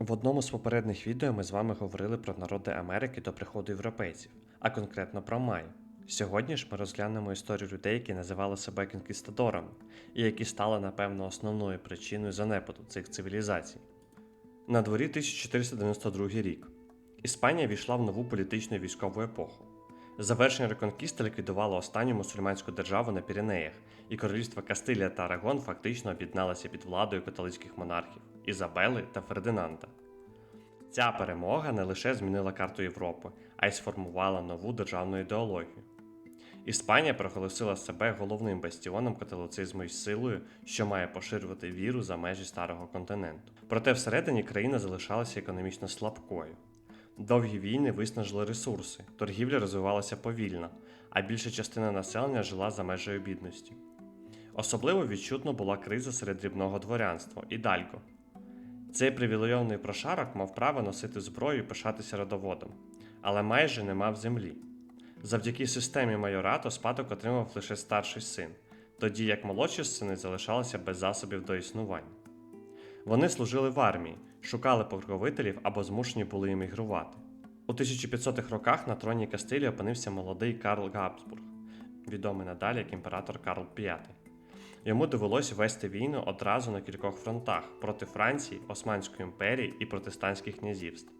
В одному з попередніх відео ми з вами говорили про народи Америки до приходу європейців, а конкретно про Май. Сьогодні ж ми розглянемо історію людей, які називали себе конкістадорами, і які стали, напевно, основною причиною занепаду цих цивілізацій. На дворі 1492 рік. Іспанія війшла в нову політичну і військову епоху. Завершення реконкіста ліквідувало останню мусульманську державу на Піренеях, і королівства Кастилія та Арагон фактично об'єдналися під владою католицьких монархів Ізабели та Фердинанда. Ця перемога не лише змінила карту Європи, а й сформувала нову державну ідеологію. Іспанія проголосила себе головним бастіоном католицизму і силою, що має поширювати віру за межі старого континенту. Проте всередині країна залишалася економічно слабкою. Довгі війни виснажили ресурси, торгівля розвивалася повільно, а більша частина населення жила за межею бідності. Особливо відчутно була криза серед дрібного дворянства і дальго. Цей привілейований прошарок мав право носити зброю і пишатися родоводом, але майже не мав землі. Завдяки системі майорату спадок отримав лише старший син, тоді як молодші сини залишалися без засобів до існування. Вони служили в армії, шукали покровителів або змушені були іммігрувати. У 1500-х роках на троні Кастилії опинився молодий Карл Габсбург, відомий надалі як імператор Карл V. Йому довелося вести війну одразу на кількох фронтах проти Франції, Османської імперії і протестантських князівств.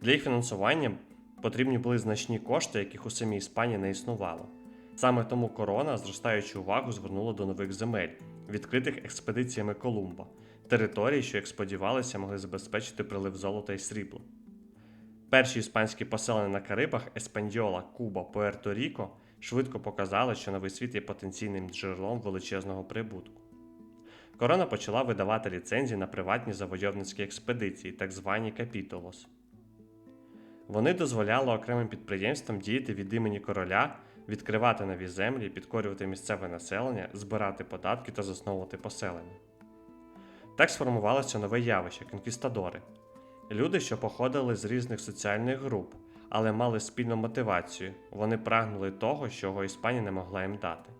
Для їх фінансування потрібні були значні кошти, яких у самій Іспанії не існувало. Саме тому корона, зростаючи увагу, звернула до нових земель, відкритих експедиціями Колумба, територій, що, як сподівалися, могли забезпечити прилив золота і срібла. Перші іспанські поселення на Карибах Еспаньола, Куба, Пуерто-Ріко швидко показали, що новий світ є потенційним джерелом величезного прибутку. Корона почала видавати ліцензії на приватні завойовницькі експедиції, так звані капітолос. Вони дозволяли окремим підприємствам діяти від імені короля, відкривати нові землі, підкорювати місцеве населення, збирати податки та засновувати поселення. Так сформувалося нове явище конкістадори люди, що походили з різних соціальних груп, але мали спільну мотивацію. Вони прагнули того, чого Іспанія не могла їм дати: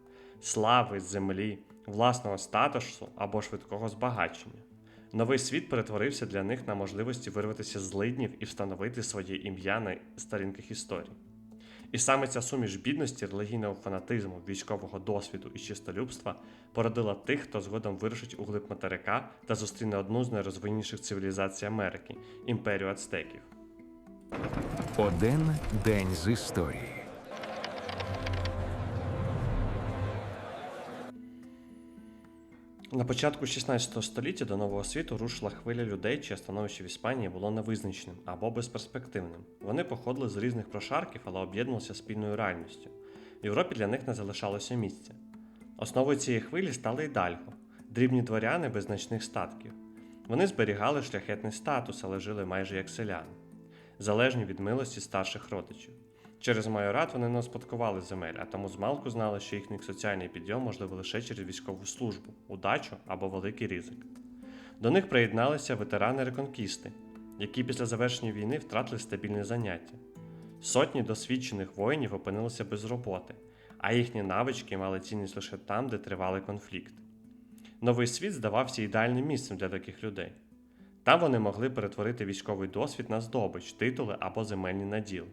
слави, землі, власного статусу або швидкого збагачення. Новий світ перетворився для них на можливості вирватися з лиднів і встановити своє ім'я на сторінках історії. І саме ця суміш бідності, релігійного фанатизму, військового досвіду і чистолюбства породила тих, хто згодом вирушить у глиб материка та зустріне одну з найрозвинніших цивілізацій Америки імперію ацтеків. Один день з історії. На початку 16 століття до нового світу рушила хвиля людей, чиє становище в Іспанії було невизначеним або безперспективним. Вони походили з різних прошарків, але об'єднувалися спільною реальністю. В Європі для них не залишалося місця. Основою цієї хвилі стали ідальго дрібні дворяни без значних статків. Вони зберігали шляхетний статус, але жили майже як селяни, залежні від милості старших родичів. Через майорат вони не успадкували земель, а тому змалку знали, що їхній соціальний підйом можливий лише через військову службу, удачу або великий ризик. До них приєдналися ветерани реконкісти, які після завершення війни втратили стабільне заняття. Сотні досвідчених воїнів опинилися без роботи, а їхні навички мали цінність лише там, де тривали конфлікт. Новий світ здавався ідеальним місцем для таких людей. Там вони могли перетворити військовий досвід на здобич, титули або земельні наділи.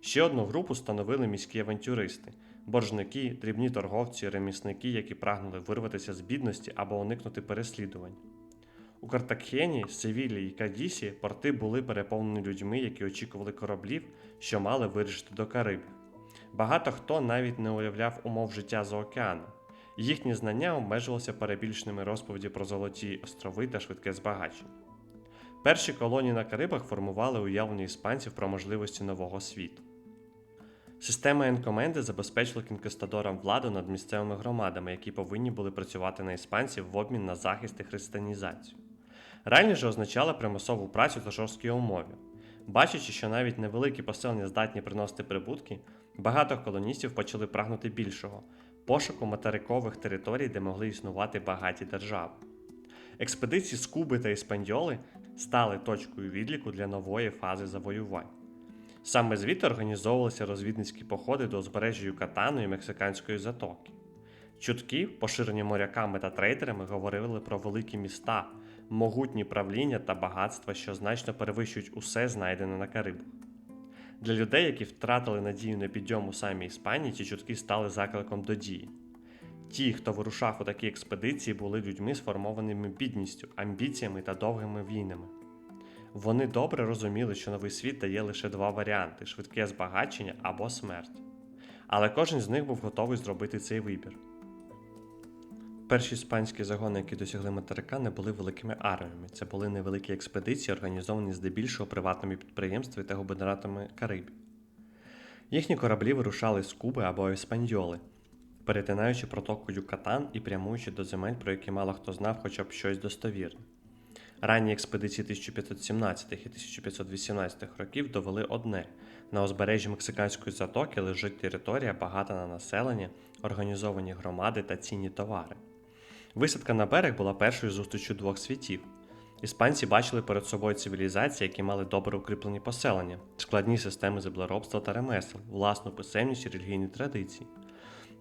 Ще одну групу становили міські авантюристи, боржники, дрібні торговці, ремісники, які прагнули вирватися з бідності або уникнути переслідувань. У Картакхені, Севілі і Кадісі порти були переповнені людьми, які очікували кораблів, що мали вирішити до Карибів. Багато хто навіть не уявляв умов життя за океаном. Їхні знання обмежувалися перебільшеними розповіді про золоті острови та швидке збагачення. Перші колонії на Карибах формували уявлення іспанців про можливості нового світу. Система енкоменди забезпечила кінкастадорам владу над місцевими громадами, які повинні були працювати на іспанців в обмін на захист і християнізацію. Реальність же означала примусову працю та жорсткі умови. Бачачи, що навіть невеликі поселення здатні приносити прибутки, багато колоністів почали прагнути більшого пошуку материкових територій, де могли існувати багаті держави. Експедиції з Куби та Іспаньоли стали точкою відліку для нової фази завоювань. Саме звідти організовувалися розвідницькі походи до узбережжя Юкатану і Мексиканської затоки. Чутки, поширені моряками та трейдерами, говорили про великі міста, могутні правління та багатства, що значно перевищують усе знайдене на Карибах. Для людей, які втратили надію на підйом у самій Іспанії, ці чутки стали закликом до дії. Ті, хто вирушав у такі експедиції, були людьми, сформованими бідністю, амбіціями та довгими війнами. Вони добре розуміли, що новий світ дає лише два варіанти: швидке збагачення або смерть. Але кожен з них був готовий зробити цей вибір. Перші іспанські загони, які досягли материка, не були великими арміями. Це були невеликі експедиції, організовані здебільшого приватними підприємствами та губернаторами Карибів. Їхні кораблі вирушали з Куби або Еспаньоли, перетинаючи протоку Юкатан і прямуючи до земель, про які мало хто знав хоча б щось достовірне. Ранні експедиції 1517 і 1518 років довели одне: на узбережжі Мексиканської затоки лежить територія, багата на населення, організовані громади та цінні товари. Висадка на берег була першою зустрічю двох світів. Іспанці бачили перед собою цивілізації, які мали добре укріплені поселення, складні системи землеробства та ремесел, власну писемність і релігійні традиції.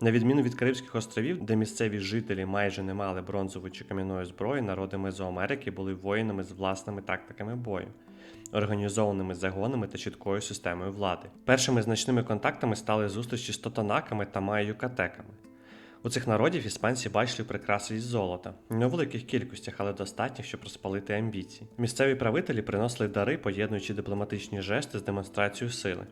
На відміну від Карибських островів, де місцеві жителі майже не мали бронзової чи кам'яної зброї, народи Мезоамерики були воїнами з власними тактиками бою, організованими загонами та чіткою системою влади. Першими значними контактами стали зустрічі з тотанаками та майо-юкатеками. У цих народів іспанці бачили прикраси із золота, не у великих кількостях, але достатньо, щоб розпалити амбіції. Місцеві правителі приносили дари, поєднуючи дипломатичні жести з демонстрацією сили.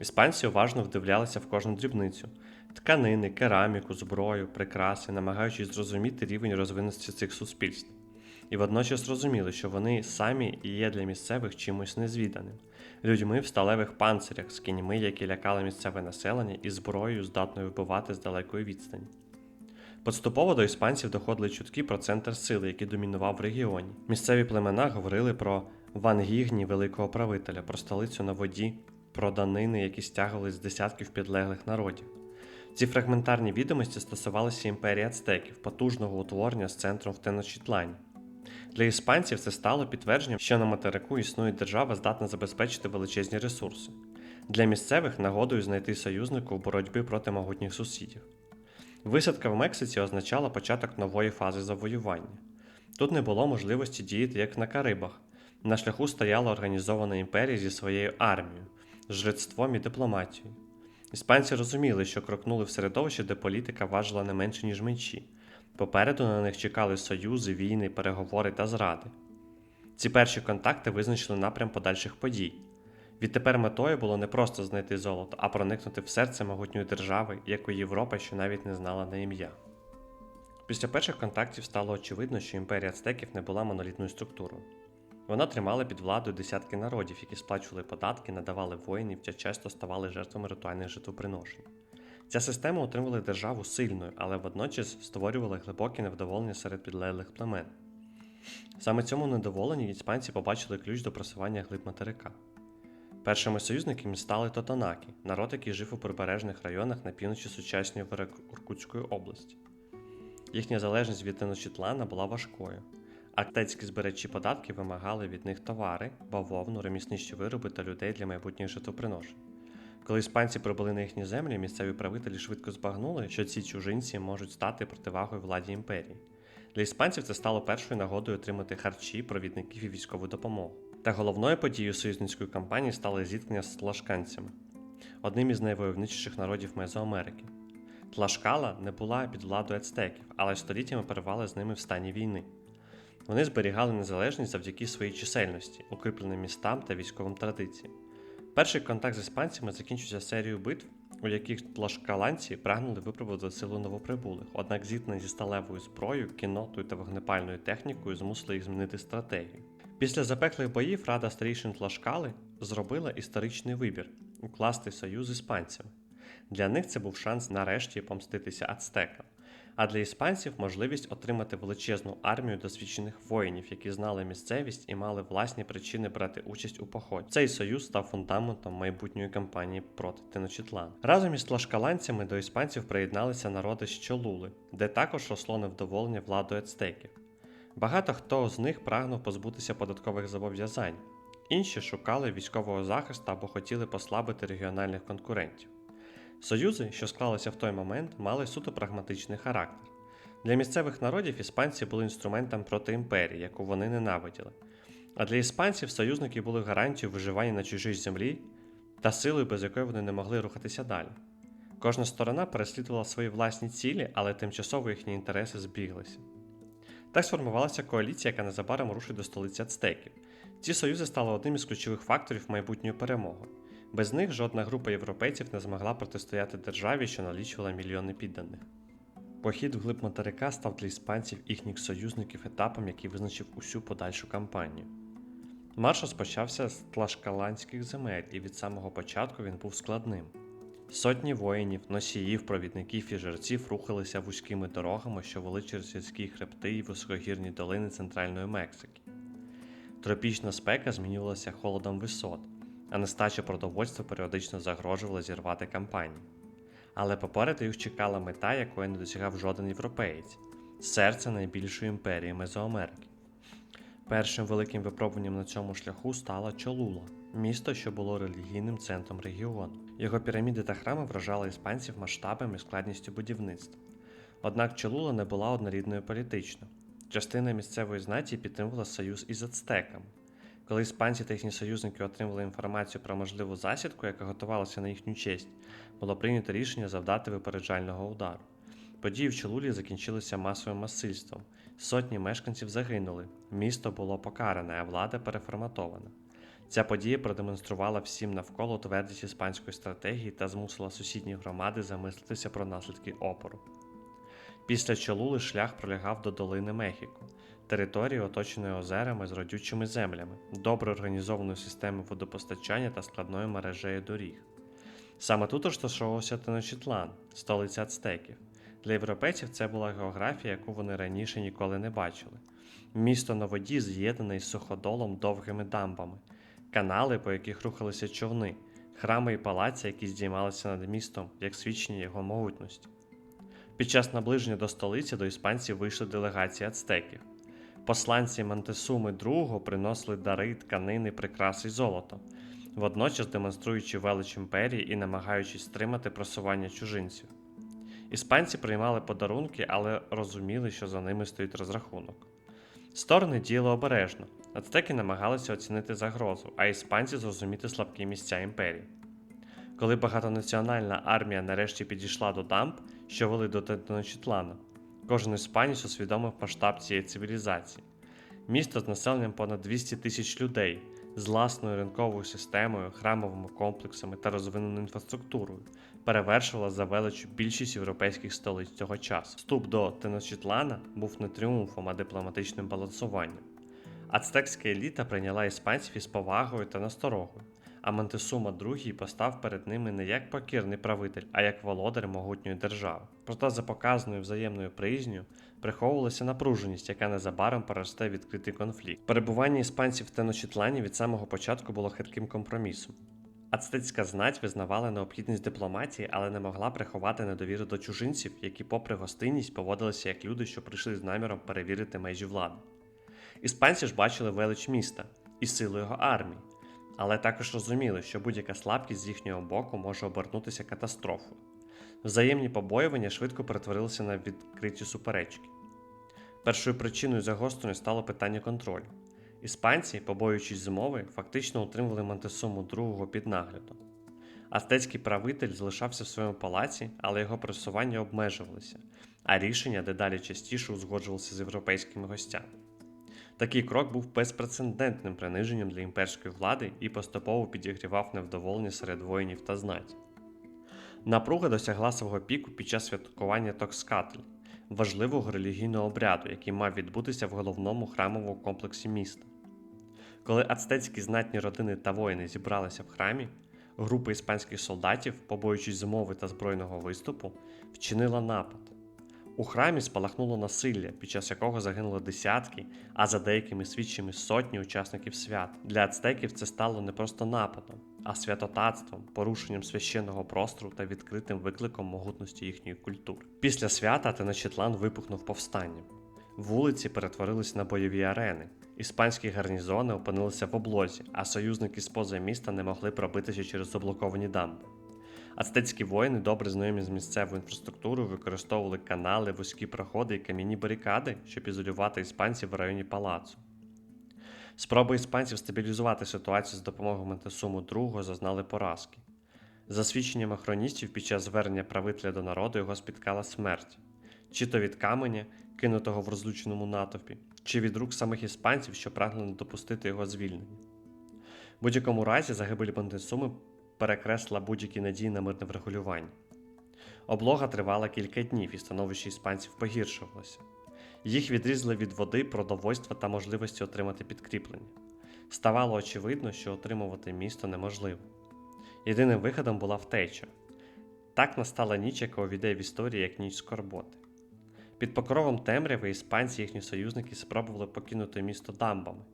Іспанці уважно вдивлялися в кожну дрібницю тканини, кераміку, зброю, прикраси, намагаючись зрозуміти рівень розвиненості цих суспільств. І водночас розуміли, що вони самі є для місцевих чимось незвіданим, людьми в сталевих панцирях, з кіньми, які лякали місцеве населення, і зброєю, здатною вбивати з далекої відстані. Поступово до іспанців доходили чутки про центр сили, який домінував в регіоні. Місцеві племена говорили про вангігні великого правителя, про столицю на воді, про данини, які стягувались з десятків підлеглих народів. Ці фрагментарні відомості стосувалися імперії ацтеків, потужного утворення з центром в Теночітлані. Для іспанців це стало підтвердженням, що на материку існує держава, здатна забезпечити величезні ресурси. Для місцевих нагодою знайти союзнику в боротьбі проти могутніх сусідів. Висадка в Мексиці означала початок нової фази завоювання. Тут не було можливості діяти як на Карибах. На шляху стояла організована імперія зі своєю армією, жрецтвом і дипломатією. Іспанці розуміли, що крокнули в середовище, де політика важила не менше, ніж мечі. Попереду на них чекали союзи, війни, переговори та зради. Ці перші контакти визначили напрям подальших подій. Відтепер метою було не просто знайти золото, а проникнути в серце могутньої держави, якої Європа ще навіть не знала на ім'я. Після перших контактів стало очевидно, що імперія ацтеків не була монолітною структурою. Вона тримала під владою десятки народів, які сплачували податки, надавали воїнів та часто ставали жертвами ритуальних жертвоприношень. Ця система утримувала державу сильною, але водночас створювала глибоке невдоволення серед підлеглих племен. Саме цьому недоволенні іспанці побачили ключ до просування глиб материка. Першими союзниками стали Тотанаки, народ, який жив у прибережних районах на півночі сучасної Веракуркутської області. Їхня залежність від Теночітлана була важкою. Актецькі збирачі податки вимагали від них товари, бавовну, ремісничі вироби та людей для майбутніх жертвоприношень. Коли іспанці прибули на їхні землі, місцеві правителі швидко збагнули, що ці чужинці можуть стати противагою владі імперії. Для іспанців це стало першою нагодою отримати харчі, провідників і військову допомогу. Та головною подією союзницької кампанії стали зіткнення з тлашканцями, одним із найвойовничіших народів Мезоамерики. Тлашкала не була під владою ацтеків, але століттями перебували з ними в стані війни. Вони зберігали незалежність завдяки своїй чисельності, укріпленим містам та військовим традиціям. Перший контакт з іспанцями закінчився серією битв, у яких тлашкаланці прагнули випробувати силу новоприбулих, однак зіткнення зі сталевою зброєю, кіннотою та вогнепальною технікою змусили їх змінити стратегію. Після запеклих боїв Рада старішин Тлашкали зробила історичний вибір укласти союз з іспанцями. Для них це був шанс нарешті помститися ацтекам а для іспанців можливість отримати величезну армію досвідчених воїнів, які знали місцевість і мали власні причини брати участь у поході. Цей союз став фундаментом майбутньої кампанії проти Теночітлан. Разом із тлашкаланцями до іспанців приєдналися народи з Чолули, де також росло невдоволення владою ацтеків. Багато хто з них прагнув позбутися податкових зобов'язань, інші шукали військового захисту або хотіли послабити регіональних конкурентів. Союзи, що склалися в той момент, мали суто прагматичний характер. Для місцевих народів іспанці були інструментом проти імперії, яку вони ненавиділи. А для іспанців союзники були гарантією виживання на чужій землі та силою, без якої вони не могли рухатися далі. Кожна сторона переслідувала свої власні цілі, але тимчасово їхні інтереси збіглися. Так сформувалася коаліція, яка незабаром рушить до столиці ацтеків. Ці союзи стали одним із ключових факторів майбутньої перемоги. Без них жодна група європейців не змогла протистояти державі, що налічувала мільйони підданих. Похід вглиб материка став для іспанців їхніх союзників етапом, який визначив усю подальшу кампанію. Марш розпочався з тлашкаланських земель, і від самого початку він був складним. Сотні воїнів, носіїв, провідників і жерців рухалися вузькими дорогами, що вели через гірські хребти і високогірні долини центральної Мексики. Тропічна спека змінювалася холодом висот, а нестача продовольства періодично загрожувала зірвати кампанію. Але попереду їх чекала мета, якої не досягав жоден європеєць серце найбільшої імперії Мезоамерики. Першим великим випробуванням на цьому шляху стала Чолула, місто, що було релігійним центром регіону. Його піраміди та храми вражали іспанців масштабами і складністю будівництва. Однак Чолула не була однорідною політично. Частина місцевої знаті підтримувала союз із ацтеками. Коли іспанці та їхні союзники отримали інформацію про можливу засідку, яка готувалася на їхню честь, було прийнято рішення завдати випереджального удару. Події в Чолулі закінчилися масовим насильством. Сотні мешканців загинули, місто було покаране, а влада переформатована. Ця подія продемонструвала всім навколо твердість іспанської стратегії та змусила сусідні громади замислитися про наслідки опору. Після Чолули шлях пролягав до долини Мехіко, території, оточеної озерами з родючими землями, добре організованою системою водопостачання та складною мережею доріг. Саме тут розташовувався Теночітлан, столиця ацтеків. Для європейців це була географія, яку вони раніше ніколи не бачили. Місто на воді з'єднане із суходолом довгими дамбами, канали, по яких рухалися човни, храми і палаці, які здіймалися над містом, як свідчення його могутності. Під час наближення до столиці до іспанців вийшли делегації ацтеків. Посланці Монтесуми II приносили дари, тканини, прикраси й золото, водночас демонструючи велич імперії і намагаючись стримати просування чужинців. Іспанці приймали подарунки, але розуміли, що за ними стоїть розрахунок. Сторони діяли обережно, ацтеки намагалися оцінити загрозу, а іспанці зрозуміти слабкі місця імперії. Коли багатонаціональна армія нарешті підійшла до дамб, що вели до Теночітлана, кожен іспанець усвідомив масштаб цієї цивілізації. Місто з населенням понад 200 тисяч людей, з власною ринковою системою, храмовими комплексами та розвиненою інфраструктурою, перевершувала за величу більшість європейських столиць цього часу. Вступ до Теночітлана був не тріумфом, а дипломатичним балансуванням. Ацтекська еліта прийняла іспанців із повагою та насторогою, а Монтесума II постав перед ними не як покірний правитель, а як володар могутньої держави. Проте за показаною взаємною приязню приховувалася напруженість, яка незабаром переросте відкритий конфлікт. Перебування іспанців в Теночітлані від самого початку було хитким компромісом. Ацтецька знать визнавала необхідність дипломатії, але не могла приховати недовіру до чужинців, які, попри гостинність, поводилися як люди, що прийшли з наміром перевірити межі влади. Іспанці ж бачили велич міста і силу його армії, але також розуміли, що будь-яка слабкість з їхнього боку може обернутися катастрофою. Взаємні побоювання швидко перетворилися на відкриті суперечки. Першою причиною загострення стало питання контролю. Іспанці, побоюючись змови, фактично утримували Монтесуму II під наглядом. Астецький правитель залишався в своєму палаці, але його просування обмежувалися, а рішення дедалі частіше узгоджувалися з європейськими гостями. Такий крок був безпрецедентним приниженням для імперської влади і поступово підігрівав невдоволення серед воїнів та знаті. Напруга досягла свого піку під час святкування Токскатль, важливого релігійного обряду, який мав відбутися в головному храмовому комплексі міста. Коли ацтецькі знатні родини та воїни зібралися в храмі, група іспанських солдатів, побоюючись змови та збройного виступу, вчинила напад. У храмі спалахнуло насилля, під час якого загинули десятки, а за деякими свідчими сотні учасників свят. Для ацтеків це стало не просто нападом, а святотатством, порушенням священного простору та відкритим викликом могутності їхньої культури. Після свята Теночітлан випухнув повстанням. Вулиці перетворились на бойові арени. Іспанські гарнізони опинилися в облозі, а союзники з поза міста не могли пробитися через заблоковані дамби. Ацтецькі воїни, добре знайомі з місцевою інфраструктурою, використовували канали, вузькі проходи і кам'яні барикади, щоб ізолювати іспанців в районі палацу. Спроби іспанців стабілізувати ситуацію з допомогою Монтесуму II зазнали поразки. За свідченнями хроністів, під час звернення правителя до народу його спіткала смерть, чи то від каменя, кинутого в розлюченому натовпі, чи від рук самих іспанців, що прагнули допустити його звільнення. В будь-якому разі загибель Монтесуми перекресла будь-які надії на мирне врегулювання. Облога тривала кілька днів, і становище іспанців погіршувалося. Їх відрізали від води, продовольства та можливості отримати підкріплення. Ставало очевидно, що отримувати місто неможливо. Єдиним виходом була втеча. Так настала ніч, яка увійде в історії як ніч скорботи. Під покровом темряви іспанці і їхні союзники спробували покинути місто дамбами.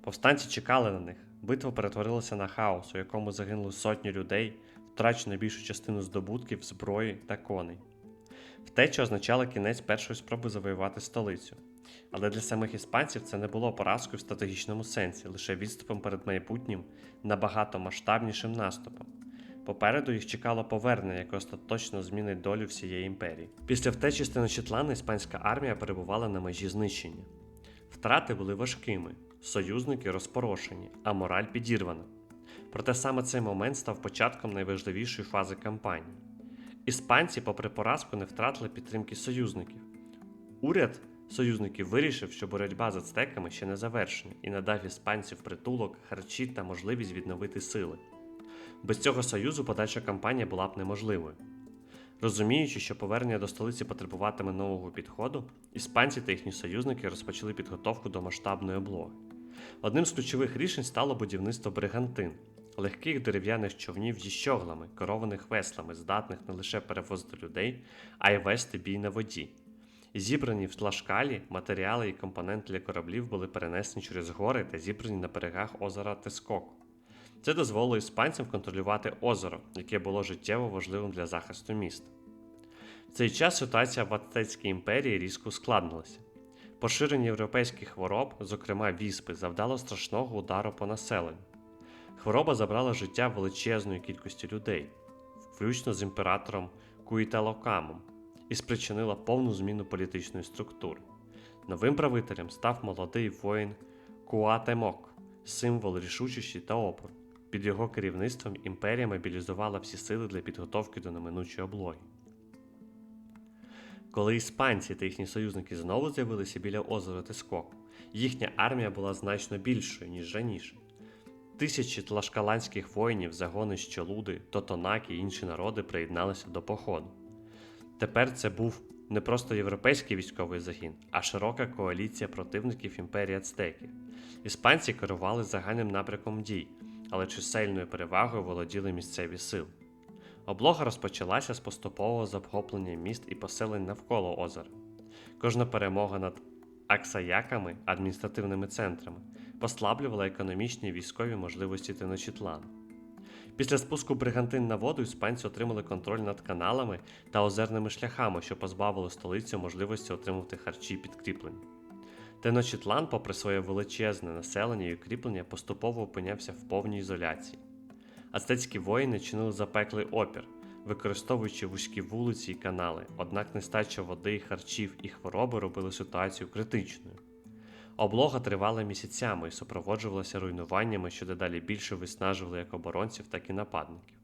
Повстанці чекали на них. Битва перетворилася на хаос, у якому загинули сотні людей, втрачено більшу частину здобутків, зброї та коней. Втеча означала кінець першої спроби завоювати столицю. Але для самих іспанців це не було поразкою в стратегічному сенсі, лише відступом перед майбутнім набагато масштабнішим наступом. Попереду їх чекало повернення, яке остаточно змінить долю всієї імперії. Після втечі з іспанська армія перебувала на межі знищення. Втрати були важкими, союзники розпорошені, а мораль підірвана. Проте саме цей момент став початком найважливішої фази кампанії. Іспанці, попри поразку, не втратили підтримки союзників. Уряд союзників вирішив, що боротьба з ацтеками ще не завершена і надав іспанців притулок, харчі та можливість відновити сили. Без цього союзу подальша кампанія була б неможливою. Розуміючи, що повернення до столиці потребуватиме нового підходу, іспанці та їхні союзники розпочали підготовку до масштабної облоги. Одним з ключових рішень стало будівництво бригантин легких дерев'яних човнів зі щоглами, керованих веслами, здатних не лише перевозити людей, а й вести бій на воді. Зібрані в тлашкалі матеріали і компоненти для кораблів були перенесені через гори та зібрані на берегах озера Тескоку. Це дозволило іспанцям контролювати озеро, яке було життєво важливим для захисту міста. В цей час ситуація в Ацтецькій імперії різко ускладнилася. Поширення європейських хвороб, зокрема віспи, завдало страшного удару по населенню. Хвороба забрала життя величезної кількості людей, включно з імператором Куїталокамом, і спричинила повну зміну політичної структури. Новим правителем став молодий воїн Куатемок, символ рішучості та опору. Під його керівництвом імперія мобілізувала всі сили для підготовки до неминучої облоги. Коли іспанці та їхні союзники знову з'явилися біля озера Тескоку, їхня армія була значно більшою, ніж раніше. Тисячі тлашкаланських воїнів, загони з Чолуди, Тотонаки і інші народи приєдналися до походу. Тепер це був не просто європейський військовий загін, а широка коаліція противників імперії Ацтеків. Іспанці керували загальним напрямком дій, але чисельною перевагою володіли місцеві сили. Облога розпочалася з поступового захоплення міст і поселень навколо озера. Кожна перемога над Аксаяками, адміністративними центрами, послаблювала економічні і військові можливості Теночітлану. Після спуску бригантин на воду іспанці отримали контроль над каналами та озерними шляхами, що позбавили столицю можливості отримувати харчі і підкріплення. Теночітлан, попри своє величезне населення і укріплення, поступово опинявся в повній ізоляції. Ацтецькі воїни чинили запеклий опір, використовуючи вузькі вулиці і канали, однак нестача води, харчів і хвороби робили ситуацію критичною. Облога тривала місяцями і супроводжувалася руйнуваннями, що дедалі більше виснажували як оборонців, так і нападників.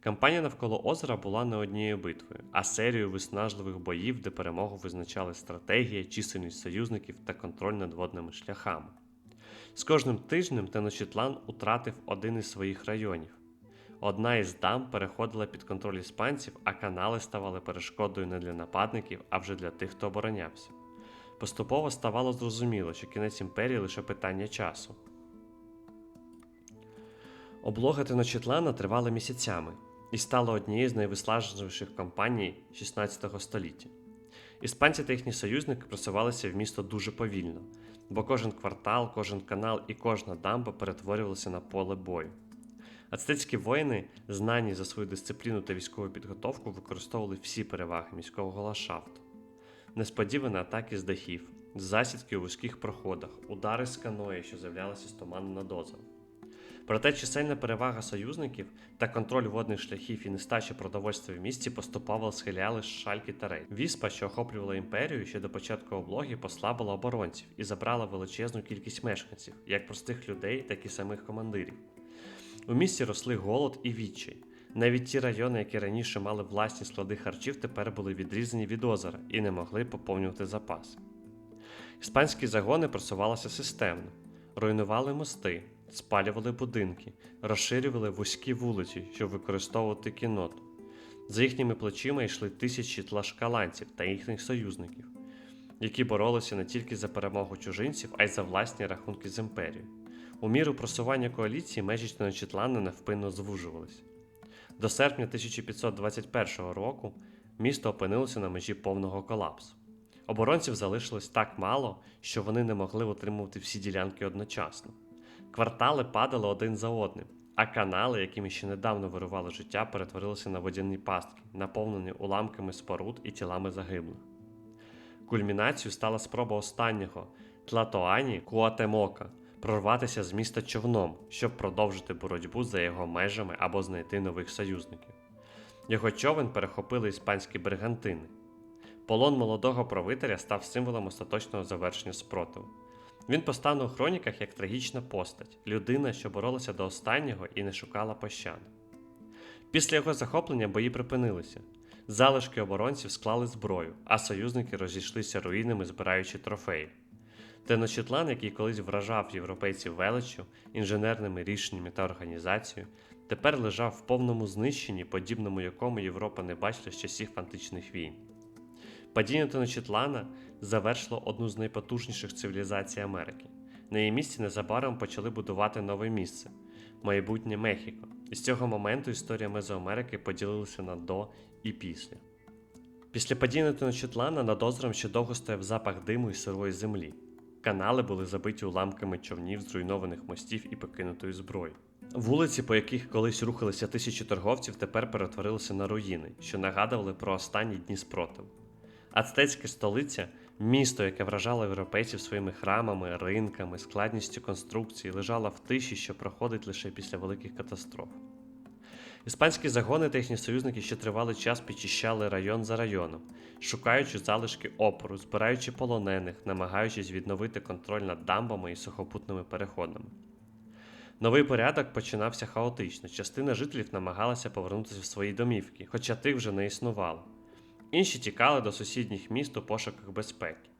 Кампанія навколо озера була не однією битвою, а серією виснажливих боїв, де перемогу визначали стратегія, чисельність союзників та контроль над водними шляхами. З кожним тижнем Теночітлан утратив один із своїх районів. Одна із дам переходила під контроль іспанців, а канали ставали перешкодою не для нападників, а вже для тих, хто оборонявся. Поступово ставало зрозуміло, що кінець імперії лише питання часу. Облога Теночітлана тривала місяцями і стала однією з найвиснажливіших кампаній 16 століття. Іспанці та їхні союзники просувалися в місто дуже повільно, бо кожен квартал, кожен канал і кожна дамба перетворювалися на поле бою. Ацтецькі воїни, знані за свою дисципліну та військову підготовку, використовували всі переваги міського ландшафту. Несподівані атаки з дахів, засідки у вузьких проходах, удари з каної, що з'являлися з туману над озером. Проте чисельна перевага союзників та контроль водних шляхів і нестача продовольства в місті поступово схиляли шальки та рейд. Віспа, що охоплювала імперію ще до початку облоги, послабила оборонців і забрала величезну кількість мешканців, як простих людей, так і самих командирів. У місті росли голод і відчай. Навіть ті райони, які раніше мали власні склади харчів, тепер були відрізані від озера і не могли поповнювати запас. Іспанські загони просувалися системно, руйнували мости, спалювали будинки, розширювали вузькі вулиці, щоб використовувати кінноту. За їхніми плечима йшли тисячі тлашкаланців та їхніх союзників, які боролися не тільки за перемогу чужинців, а й за власні рахунки з імперією. У міру просування коаліції межі Теночітлана невпинно звужувалися. До серпня 1521 року місто опинилося на межі повного колапсу. Оборонців залишилось так мало, що вони не могли отримувати всі ділянки одночасно. Квартали падали один за одним, а канали, якими ще недавно вирували життя, перетворилися на водяні пастки, наповнені уламками споруд і тілами загиблих. Кульмінацією стала спроба останнього Тлатоані Куатемока прорватися з міста човном, щоб продовжити боротьбу за його межами або знайти нових союзників. Його човен перехопили іспанські бригантини. Полон молодого правителя став символом остаточного завершення спротиву. Він постане у хроніках як трагічна постать, людина, що боролася до останнього і не шукала пощади. Після його захоплення бої припинилися. Залишки оборонців склали зброю, а союзники розійшлися руїнами, збираючи трофеї. Теночітлан, який колись вражав європейців величчю, інженерними рішеннями та організацією, тепер лежав в повному знищенні, подібному якому Європа не бачила з часів античних війн. Падіння Теночітлана завершило одну з найпотужніших цивілізацій Америки. На її місці незабаром почали будувати нове місце майбутнє Мехіко. І з цього моменту історія Мезоамерики поділилася на до і після. Після падіння Теночітлана над озером ще довго стояв запах диму і сирої землі. Канали були забиті уламками човнів, зруйнованих мостів і покинутої зброї. Вулиці, по яких колись рухалися тисячі торговців, тепер перетворилися на руїни, що нагадували про останні дні спротиву. Ацтецька столиця, місто, яке вражало європейців своїми храмами, ринками, складністю конструкції, лежала в тиші, що проходить лише після великих катастроф. Іспанські загони та їхні союзники ще тривалий час підчищали район за районом, шукаючи залишки опору, збираючи полонених, намагаючись відновити контроль над дамбами і сухопутними переходами. Новий порядок починався хаотично. Частина жителів намагалася повернутися в свої домівки, хоча тих вже не існувало. Інші тікали до сусідніх міст у пошуках безпеки.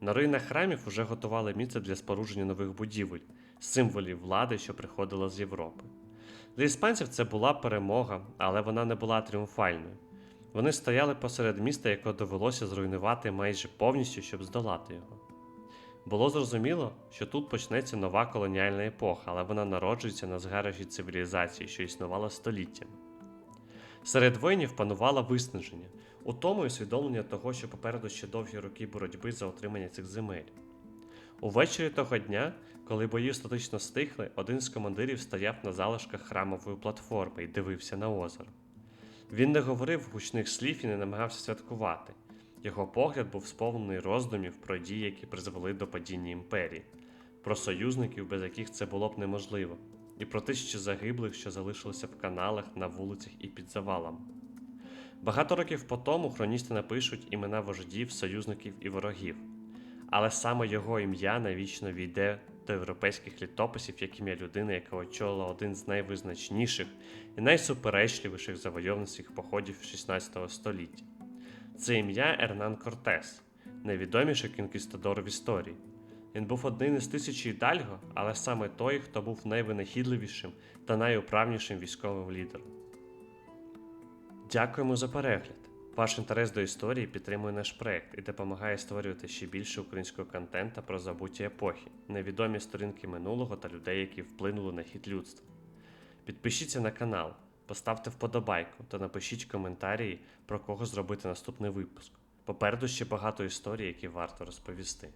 На руїнах храмів уже готували місце для спорудження нових будівель, символів влади, що приходила з Європи. Для іспанців це була перемога, але вона не була тріумфальною. Вони стояли посеред міста, яке довелося зруйнувати майже повністю, щоб здолати його. Було зрозуміло, що тут почнеться нова колоніальна епоха, але вона народжується на згарищі цивілізації, що існувала століттями. Серед воїнів панувало виснаження, у тому й усвідомлення того, що попереду ще довгі роки боротьби за отримання цих земель. Увечері того дня, коли бої остаточно стихли, один з командирів стояв на залишках храмової платформи і дивився на озеро. Він не говорив гучних слів і не намагався святкувати. Його погляд був сповнений роздумів про дії, які призвели до падіння імперії, про союзників, без яких це було б неможливо, і про тисячі загиблих, що залишилися в каналах, на вулицях і під завалами. Багато років по тому хроністи напишуть імена вождів, союзників і ворогів, але саме його ім'я навічно війде до європейських літописів як ім'я людини, яка очолила один з найвизначніших і найсуперечливіших завойовницьких походів 16 століття. Це ім'я Ернан Кортес, найвідоміший кінкістадор в історії. Він був одним із тисячі Ідальго, але саме той, хто був найвинахідливішим та найуправнішим військовим лідером. Дякуємо за перегляд. Ваш інтерес до історії підтримує наш проект і допомагає створювати ще більше українського контента про забуті епохи, невідомі сторінки минулого та людей, які вплинули на хід людства. Підпишіться на канал, поставте вподобайку та напишіть коментарі, про кого зробити наступний випуск. Попереду ще багато історій, які варто розповісти.